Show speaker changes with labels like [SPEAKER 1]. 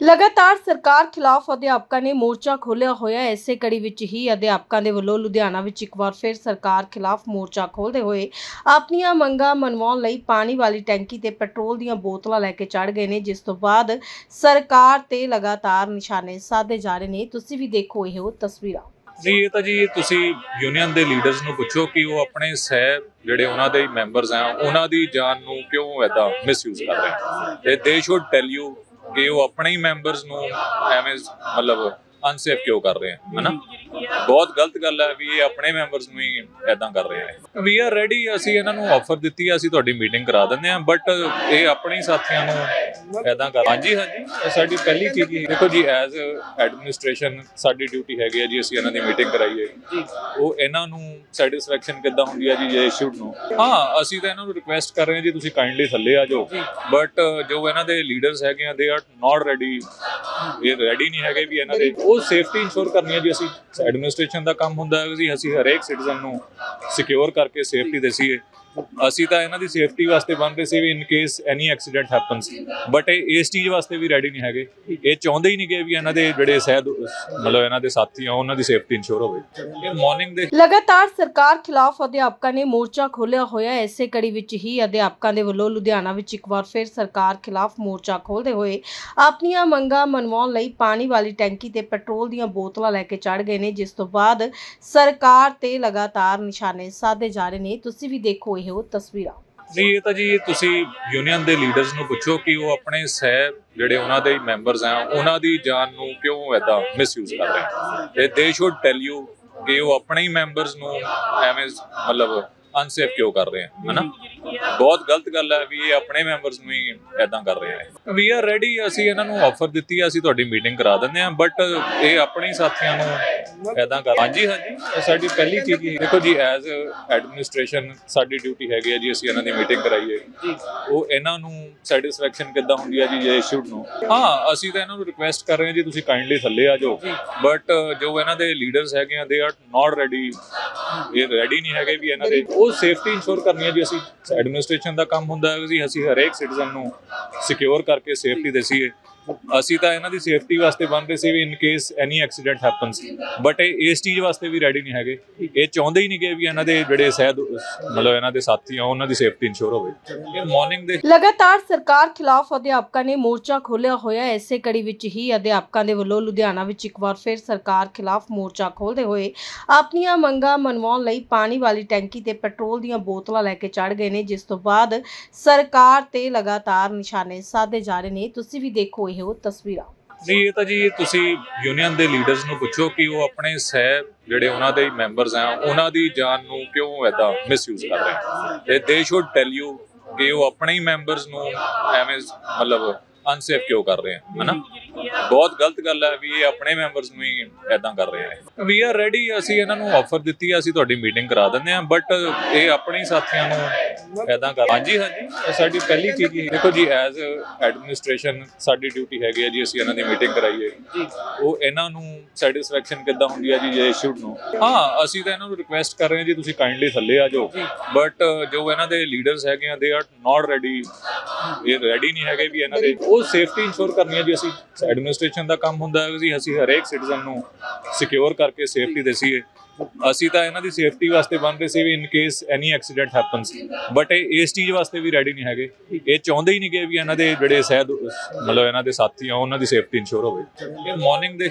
[SPEAKER 1] ਲਗਾਤਾਰ ਸਰਕਾਰ ਖਿਲਾਫ ਅਧਿਆਪਕਾਂ ਨੇ ਮੋਰਚਾ ਖੋਲ੍ਹਿਆ ਹੋਇਆ ਹੈ। ਕੜੀ ਵਿੱਚ ਹੀ ਅਧਿਆਪਕਾਂ ਦੇ ਵੱਲੋਂ ਲੁਧਿਆਣਾ ਵਿੱਚ ਇੱਕ ਵਾਰ ਫਿਰ ਸਰਕਾਰ ਖਿਲਾਫ ਮੋਰਚਾ ਖੋਲ੍ਹਦੇ ਹੋਏ ਆਪਣੀਆਂ ਮੰਗਾਂ ਮਨਵਾਉਣ ਲਈ ਪਾਣੀ ਵਾਲੀ ਟੈਂਕੀ ਤੇ ਪੈਟਰੋਲ ਦੀਆਂ ਬੋਤਲਾਂ ਲੈ ਕੇ ਚੜ ਗਏ ਨੇ। ਜਿਸ ਤੋਂ ਬਾਅਦ ਸਰਕਾਰ ਤੇ ਲਗਾਤਾਰ ਨਿਸ਼ਾਨੇ ਸਾਧੇ ਜਾ ਰਹੇ ਨੇ। ਤੁਸੀਂ ਵੀ ਦੇਖੋ ਇਹ ਤਸਵੀਰਾਂ।
[SPEAKER 2] ਨਹੀਂ ਇਹ ਤਾਂ ਜੀ ਤੁਸੀਂ ਯੂਨੀਅਨ ਦੇ ਲੀਡਰਸ ਨੂੰ ਪੁੱਛੋ ਕਿ ਉਹ ਆਪਣੇ ਸਹਿ ਜਿਹੜੇ ਉਹਨਾਂ ਦੇ ਮੈਂਬਰਸ ਆ, ਉਹਨਾਂ ਦੀ ਜਾਨ ਨੂੰ ਕਿਉਂ ਐਦਾਂ ਮਿਸਯੂਜ਼ ਕਰ ਰਹੇ ਤੇ ਦੇ ਸ਼ੁੱਡ ਟੈਲ ਯੂ ਕਿ ਉਹ ਆਪਣੇ ਹੀ ਮੈਂਬਰਸ ਨੂੰ ਐਵੇਂ ਮਤਲਬ ਅਨਸੇਫ ਕਿਉਂ ਕਰ ਰਹੇ ਆ ਹਨਾ? ਬਹੁਤ ਗਲਤ ਗੱਲ ਹੈ ਵੀ ਇਹ ਆਪਣੇ ਮੈਂਬਰਸ ਨੂੰ ਹੀ ਐਦਾਂ ਕਰ ਰਹੇ ਆ। ਵੀ ਆਰ ਰੈਡੀ ਅਸੀਂ ਇਹਨਾਂ ਨੂੰ ਆਫਰ ਦਿੱਤੀ ਆ ਅਸੀਂ ਤੁਹਾਡੀ ਮੀਟਿੰਗ ਕਰਾ ਦਿੰਦੇ ਆ ਬਟ ਇਹ ਆਪਣੇ ਸਾਥੀਆਂ ਨੂੰ ਐਦਾਂ ਕਰ ਹਾਂਜੀ ਹਾਂਜੀ ਇਹ ਸਾਡੀ ਪਹਿਲੀ ਚੀਜ਼ ਹੀ ਹੈ। ਦੇਖੋ ਜੀ ਐਜ਼ ਐਡਮਿਨਿਸਟ੍ਰੇਸ਼ਨ ਸਾਡੀ ਡਿਊਟੀ ਹੈਗੀ ਹੈ ਜੀ ਅਸੀਂ ਇਹਨਾਂ ਦੀ ਮੀਟਿੰਗ ਕਰਾਈਏ ਉਹ ਇਹਨਾਂ ਨੂੰ ਸੈਟੀਸਫੈਕਸ਼ਨ ਕਿੱਦਾਂ ਹੁੰਦੀ ਹੈ ਜੀ ਜੇ ਇਸ਼ੂਡ ਨੂੰ? ਹਾਂ ਅਸੀਂ ਤਾਂ ਇਹਨਾਂ ਨੂੰ ਰਿਕੁਐਸਟ ਕਰ ਰਹੇ ਹਾਂ ਜੀ ਤੁਸੀਂ ਕਾਈਂਡਲੀ ਥੱਲੇ ਆ ਜਾਓ। ਬਟ ਜੋ ਇਹਨਾਂ ਦੇ ਲੀਡਰਸ ਹੈਗੇ ਆ ਦੇ ਆਰ ਨਾਟ ਰੈਡੀ ਇਹ ਰੈਡੀ ਨਹੀਂ ਹੈਗੇ ਵੀ ਇਹਨਾਂ ਦੇ। ਉਹ ਸੇਫਟੀ ਇਨਸ਼ੋਰ ਕਰਨੀ ਹੈ ਜੀ ਅਸੀਂ। ਐਡਮਿਨਿਸਟ੍ਰੇਸ਼ਨ ਦਾ ਕੰਮ ਹੁੰਦਾ ਹੈ ਜੀ ਅਸੀਂ ਹਰੇਕ ਸਿਟੀਜ਼ਨ ਨੂੰ ਸਿਕਿਉਰ ਕਰਕੇ ਸੇਫਟੀ ਦੇਸੀਏ ਅਸੀਂ ਤਾਂ ਇਹਨਾਂ ਦੀ ਸੇਫਟੀ ਵਾਸਤੇ ਬਣ ਸੀ ਵੀ in case any accident happens but ਇਹ ਇਸ ਚੀਜ਼ ਵਾਸਤੇ ਵੀ ਰੈਡੀ ਨਹੀਂ ਹੈਗੇ। ਇਹ ਚਾਹੁੰਦੇ ਹੀ ਨਹੀਂ ਕਿ ਵੀ ਇਹਨਾਂ ਦੇ ਜਿਹੜੇ ਸਹਿ ਮਤਲਬ ਇਹਨਾਂ ਦੇ ਸਾਥੀ ਆ, ਉਹਨਾਂ ਦੀ ਸੇਫਟੀ ਇਨਸ਼ੋਰ ਹੋਵੇ। ਇਹ ਮਾਰਨਿੰਗ ਦੇ
[SPEAKER 1] ਲਗਾਤਾਰ ਸਰਕਾਰ ਖਿਲਾਫ ਅਧਿਆਪਕਾਂ ਨੇ ਮੋਰਚਾ ਖੋਲ੍ਹਿਆ ਹੋਇਆ ਹੈ। ਕੜੀ ਵਿੱਚ ਹੀ ਅਧਿਆਪਕਾਂ ਦੇ ਵੱਲੋਂ ਲੁਧਿਆਣਾ ਵਿੱਚ ਇੱਕ ਵਾਰ ਫਿਰ ਸਰਕਾਰ ਖਿਲਾਫ ਮੋਰਚਾ ਖੋਲ੍ਹਦੇ ਹੋਏ ਆਪਣੀਆਂ ਮੰਗਾਂ ਮਨਵਾਉਣ ਲਈ ਪਾਣੀ ਵਾਲੀ ਟੈਂਕੀ ਤੇ ਪੈਟਰੋਲ ਦੀਆਂ ਬੋਤਲਾਂ ਲੈ ਕੇ ਚੜ ਗਏ ਨੇ, ਜਿਸ ਤੋਂ ਬਾਅਦ ਸਰਕਾਰ ਤੇ ਲਗਾਤਾਰ ਨਿਸ਼ਾਨੇ ਸਾਧੇ ਜਾ ਰਹੇ ਨੇ। ਤੁਸੀਂ ਵੀ ਦੇਖੋ ਇਹ ਤਸਵੀਰਾਂ।
[SPEAKER 2] ਨਹੀਂ ਇਹ ਤਾਂ ਜੀ ਤੁਸੀਂ ਯੂਨੀਅਨ ਦੇ ਲੀਡਰਸ ਨੂੰ ਪੁੱਛੋ ਕਿ ਉਹ ਆਪਣੇ ਸਹਿ ਜਿਹੜੇ ਉਹਨਾਂ ਦੇ ਮੈਂਬਰਸ ਆ, ਉਹਨਾਂ ਦੀ ਜਾਨ ਨੂੰ ਕਿਉਂ ਐਦਾਂ ਮਿਸਯੂਜ਼ ਕਰ ਰਹੇ ਆ? ਦੇ ਸ਼ੁੱਡ ਟੈਲ ਯੂ ਕਿ ਉਹ ਆਪਣੇ ਹੀ ਮੈਂਬਰਸ ਨੂੰ ਐਵੇਂ ਮਤਲਬ ਅਨਸੇਫ ਕਿਉਂ ਕਰ ਰਹੇ ਆ ਹਨਾ? ਬਹੁਤ ਗਲਤ ਗੱਲ ਹੈ ਵੀ ਇਹ ਆਪਣੇ ਮੈਂਬਰਸ ਨੂੰ ਹੀ ਐਦਾਂ ਕਰ ਰਹੇ ਆ। ਵੀ ਆਰ ਰੈਡੀ ਅਸੀਂ ਇਹਨਾਂ ਨੂੰ ਆਫਰ ਦਿੱਤੀ ਆ ਅਸੀਂ ਤੁਹਾਡੀ ਮੀਟਿੰਗ ਕਰਾ ਦਿੰਦੇ ਆ ਬਟ ਇਹ ਆਪਣੇ ਸਾਥੀਆਂ ਨੂੰ ਐਦਾਂ ਕਰ ਹਾਂਜੀ ਹਾਂਜੀ ਇਹ ਸਾਡੀ ਪਹਿਲੀ ਚੀਜ਼ ਹੀ ਹੈ। ਦੇਖੋ ਜੀ ਐਜ਼ ਐਡਮਿਨਿਸਟ੍ਰੇਸ਼ਨ ਸਾਡੀ ਡਿਊਟੀ ਹੈਗੀ ਹੈ ਜੀ ਅਸੀਂ ਇਹਨਾਂ ਦੀ ਮੀਟਿੰਗ ਕਰਾਈਏ ਉਹ ਇਹਨਾਂ ਨੂੰ ਸੈਟੀਸਫੈਕਸ਼ਨ ਕਿੱਦਾਂ ਹੁੰਦੀ ਹੈ ਜੀ ਜੇ ਇਸ਼ੂਡ ਨੂੰ? ਹਾਂ ਅਸੀਂ ਤਾਂ ਇਹਨਾਂ ਨੂੰ ਰਿਕੁਐਸਟ ਕਰ ਰਹੇ ਹਾਂ ਜੀ ਤੁਸੀਂ ਕਾਈਂਡਲੀ ਥੱਲੇ ਆ ਜਾਓ। ਬਟ ਜੋ ਇਹਨਾਂ ਦੇ ਲੀਡਰਸ ਹੈਗੇ ਆ ਦੇ ਆਰ ਨਾਟ ਰੈਡੀ ਇਹ ਰੈਡੀ ਨਹੀਂ ਹੈਗੇ ਵੀ ਇਹਨਾਂ ਦੇ। ਉਹ ਸੇਫਟੀ ਇੰਸ਼ੋਰ ਕਰਨੀ ਹੈ ਜੀ ਅਸੀਂ। ਐਡਮਿਨਿਸਟ੍ਰੇਸ਼ਨ ਦਾ ਕੰਮ ਹੁੰਦਾ ਹੈ ਜੀ ਅਸੀਂ ਹਰੇਕ ਸਿਟੀਜ਼ਨ ਨੂੰ ਸਿਕਿਉਰ ਕਰਕੇ ਸੇਫਟੀ ਦੇਸੀਏ। ਅਸੀਂ ਤਾਂ ਇਹਨਾਂ ਦੀ ਸੇਫਟੀ ਵਾਸਤੇ ਬਣ ਸੀ ਵੀ in case any accident happens but ਇਹ ਇਸ ਚੀਜ਼ ਵਾਸਤੇ ਵੀ ਰੈਡੀ ਨਹੀਂ ਹੈਗੇ। ਇਹ ਚਾਹੁੰਦੇ ਹੀ ਨਹੀਂ ਕਿ ਵੀ ਇਹਨਾਂ ਦੇ ਜਿਹੜੇ ਸਹਿ ਮਤਲਬ ਇਹਨਾਂ ਦੇ ਸਾਥੀ ਆ, ਉਹਨਾਂ ਦੀ ਸੇਫਟੀ ਇਨਸ਼ੋਰ ਹੋਵੇ। ਇਹ ਮਾਰਨਿੰਗ ਦੇ
[SPEAKER 1] ਲਗਾਤਾਰ ਸਰਕਾਰ ਖਿਲਾਫ ਅਧਿਆਪਕਾਂ ਨੇ ਮੋਰਚਾ ਖੋਲ੍ਹਿਆ ਹੋਇਆ ਹੈ। ਕੜੀ ਵਿੱਚ ਹੀ ਅਧਿਆਪਕਾਂ ਦੇ ਵੱਲੋਂ ਲੁਧਿਆਣਾ ਵਿੱਚ ਇੱਕ ਵਾਰ ਫਿਰ ਸਰਕਾਰ ਖਿਲਾਫ ਮੋਰਚਾ ਖੋਲ੍ਹਦੇ ਹੋਏ ਆਪਣੀਆਂ ਮੰਗਾਂ ਮਨਵਾਉਣ ਲਈ ਪਾਣੀ ਵਾਲੀ ਟੈਂਕੀ ਤੇ ਪੈਟਰੋਲ ਦੀਆਂ ਬੋਤਲਾਂ ਲੈ ਕੇ ਚੜ ਗਏ ਨੇ, ਜਿਸ ਤੋਂ ਬਾਅਦ ਸਰਕਾਰ ਤੇ ਲਗਾਤਾਰ ਨਿਸ਼ਾਨੇ ਸਾਧੇ ਜਾ ਰਹੇ ਨੇ। ਤੁਸੀਂ ਵੀ ਦੇਖੋ ਇਹ ਤਸਵੀਰਾਂ।
[SPEAKER 2] ਨਹੀਂ ਇਹ ਤਾਂ ਜੀ ਤੁਸੀਂ ਯੂਨੀਅਨ ਦੇ ਲੀਡਰਸ ਨੂੰ ਪੁੱਛੋ ਕਿ ਉਹ ਆਪਣੇ ਸਹਿ ਜਿਹੜੇ ਉਹਨਾਂ ਦੇ ਮੈਂਬਰਸ ਆ, ਉਹਨਾਂ ਦੀ ਜਾਨ ਨੂੰ ਕਿਉਂ ਐਦਾਂ ਮਿਸਯੂਜ਼ ਕਰ ਰਹੇ? ਤੇ ਦੇ ਸ਼ੁੱਡ ਟੈਲ ਯੂ ਕਿ ਉਹ ਆਪਣੇ ਹੀ ਮੈਂਬਰਸ ਨੂੰ ਐਵੇਂ ਮਤਲਬ ਅਨਸੇਫ ਕਿਉਂ ਕਰ ਰਹੇ ਆ ਹਨਾ? ਬਹੁਤ ਗਲਤ ਗੱਲ ਹੈ ਵੀ ਇਹ ਆਪਣੇ ਮੈਂਬਰਸ ਨੂੰ ਹੀ ਐਦਾਂ ਕਰ ਰਹੇ ਆ ਵੀ ਆਰ ਰੈਡੀ ਅਸੀਂ ਇਹਨਾਂ ਨੂੰ ਆਫਰ ਦਿੱਤੀ ਆ ਅਸੀਂ ਤੁਹਾਡੀ ਮੀਟਿੰਗ ਕਰਾ ਦਿੰਦੇ ਆ ਬਟ ਇਹ ਆਪਣੇ ਹੀ ਸਾਥੀਆਂ ਨੂੰ ਐਦਾਂ ਕਰ ਹਾਂਜੀ ਹਾਂਜੀ ਇਹ ਸਾਡੀ ਪਹਿਲੀ ਚੀਜ਼ ਹੀ ਹੈ। ਦੇਖੋ ਜੀ ਐਜ਼ ਐਡਮਿਨਿਸਟ੍ਰੇਸ਼ਨ ਸਾਡੀ ਡਿਊਟੀ ਹੈਗੀ ਹੈ ਜੀ ਅਸੀਂ ਇਹਨਾਂ ਦੀ ਮੀਟਿੰਗ ਕਰਾਈਏ ਉਹ ਇਹਨਾਂ ਨੂੰ ਸੈਟੀਸਫੈਕਸ਼ਨ ਕਿੱਦਾਂ ਹੁੰਦੀ ਹੈ ਜੀ ਜੇ ਇਸ਼ੂਡ ਨੂੰ? ਹਾਂ ਅਸੀਂ ਤਾਂ ਇਹਨਾਂ ਨੂੰ ਰਿਕੁਐਸਟ ਕਰ ਰਹੇ ਹਾਂ ਜੀ ਤੁਸੀਂ ਕਾਈਂਡਲੀ ਥੱਲੇ ਆ ਜਾਓ। ਬਟ ਜੋ ਇਹਨਾਂ ਦੇ ਲੀਡਰਸ ਹੈਗੇ ਆ ਦੇ ਆਰ ਨਾਟ ਰੈਡੀ ਇਹ ਰੈਡੀ ਨਹੀਂ ਹੈਗੇ ਵੀ ਇਹਨਾਂ ਦੇ। ਉਹ ਸੇਫਟੀ ਇਨਸ਼ੋਰ ਕਰਨੀ ਹੈ ਜੀ ਅਸੀਂ। ਐਡਮਿਨਿਸਟ੍ਰੇਸ਼ਨ ਦਾ ਕੰਮ ਹੁੰਦਾ ਹੈ ਜੀ ਅਸੀਂ ਹਰੇਕ ਸਿਟੀਜ਼ਨ ਨੂੰ ਸਿਕਿਉਰ ਕਰਕੇ ਸੇਫਟੀ ਦੇਸੀਏ। ਅਸੀਂ ਤਾਂ ਇਹਨਾਂ ਦੀ ਸੇਫਟੀ ਵਾਸਤੇ ਬਣ ਰਹੇ ਸੀ ਵੀ in case any accident happens but ਇਹ ਇਸ ਚੀਜ਼ ਵਾਸਤੇ ਵੀ ਰੈਡੀ ਨਹੀਂ ਹੈਗੇ। ਇਹ ਚਾਹੁੰਦੇ ਹੀ ਨਹੀਂ ਕਿ ਵੀ ਇਹਨਾਂ ਦੇ ਜਿਹੜੇ ਸਹਿ ਮਤਲਬ ਇਹਨਾਂ ਦੇ ਸਾਥੀ ਆ ਉਹਨਾਂ ਦੀ ਸੇਫਟੀ ਇਨਸ਼ੋਰ ਹੋਵੇ। ਇਹ ਮਾਰਨਿੰਗ ਦੇ